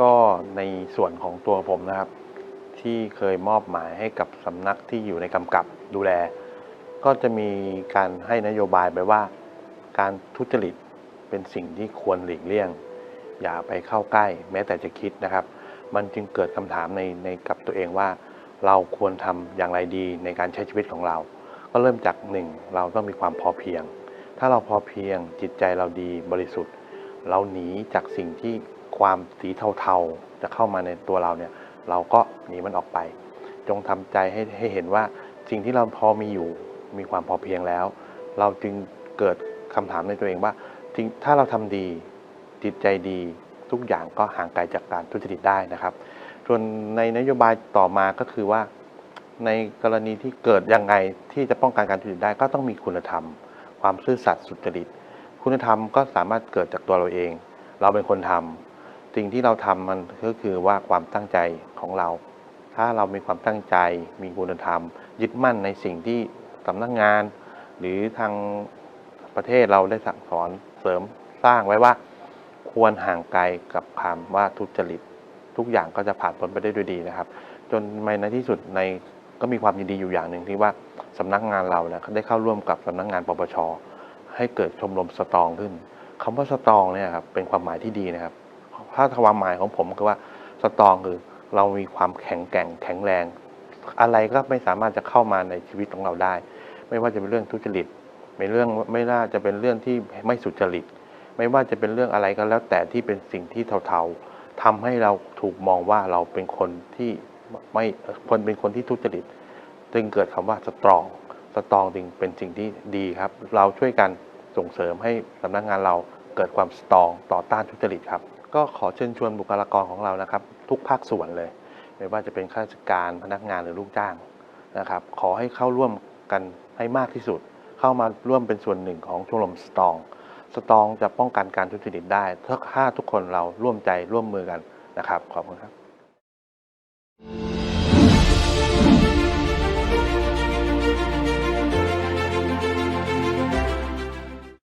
ก็ในส่วนของตัวผมนะครับ ที่เคยมอบหมายให้กับสำนักที่อยู่ในกำกับดูแล ก็จะมีการให้นโยบายไปว่า การทุจริตเป็นสิ่งที่ควรหลีกเลี่ยง อย่าไปเข้าใกล้ แม้แต่จะคิดนะครับ มันจึงเกิดคำถามในในกับตัวเองว่า เราควรทำอย่างไรดีในการใช้ชีวิตของเรา ก็เริ่มจากหนึ่งเราต้องมีความพอเพียง ถ้าเราพอเพียงจิตใจเราดีบริสุทธิ์ เราหนีจากสิ่งที่ ความสีเทาๆ จะเข้ามาในตัวเราเนี่ย เราก็หนีมันออกไป จงทำใจให้ให้เห็นว่าสิ่งที่เราพอมีอยู่มีความพอเพียงแล้ว เราจึงเกิดคำถามในตัวเองว่าจริงถ้าเราทำดีจิตใจดีทุกอย่างก็ห่างไกลจากการทุจริตได้นะครับ ส่วนในนโยบายต่อมาก็คือว่า ในกรณีที่เกิดยังไงที่จะป้องกันการทุจริตได้ก็ต้องมีคุณธรรม ความซื่อสัตย์สุจริต คุณธรรมก็สามารถเกิดจากตัวเราเอง เราเป็นคนทำ สิ่งที่เราทำมันก็คือว่าความตั้งใจของเรา ถ้าเรามีความตั้งใจมีคุณธรรม ยึดมั่นในสิ่งที่สำนักงาน หรือทางประเทศเราได้สั่งสอนเสริมสร้างไว้ว่า ควรห่างไกลกับคำว่าทุจริต ทุกอย่างก็จะผ่านพ้นไปได้ด้วยดีนะครับ จนในที่สุดในก็มีความยินดีอยู่อย่างหนึ่งที่ว่าสำนักงานเราเนี่ยได้เข้าร่วมกับสำนักงานปปชให้เกิดชมรมสตองขึ้นคำว่าสตองเนี่ยครับเป็นความหมายที่ดีนะครับ ถ้าความหมายของผมคือว่าสตรองคือเรามีความแข็งแกร่งแข็งแรง อะไรก็ไม่สามารถจะเข้ามาในชีวิตของเราได้ ไม่ว่าจะเป็นเรื่องทุจริตไม่เรื่องไม่น่าจะเป็นเรื่องที่ไม่สุจริต ไม่ว่าจะเป็นเรื่องอะไรก็แล้วแต่ที่เป็นสิ่งที่เทาๆทำให้เราถูกมองว่าเราเป็นคนที่ไม่คนเป็นคนที่ทุจริต จึงเกิดคำว่าสตรองสตรองจึงเป็นสิ่งที่ดีครับ เราช่วยกันส่งเสริมให้สำนักงานเราเกิดความสตรองต่อต้านทุจริตครับ ก็ขอเชิญชวนบุคลากรของเรานะครับ ทุกภาคส่วนเลย ไม่ว่าจะเป็นข้าราชการพนักงานหรือลูกจ้างนะครับ ขอให้เข้าร่วมกันให้มากที่สุด เข้ามาร่วมเป็นส่วนหนึ่งของชมรมสตอง สตองจะป้องกันการทุจริตได้ถ้าทุกคนเราร่วมใจร่วมมือกันนะครับ ขอบคุณครับ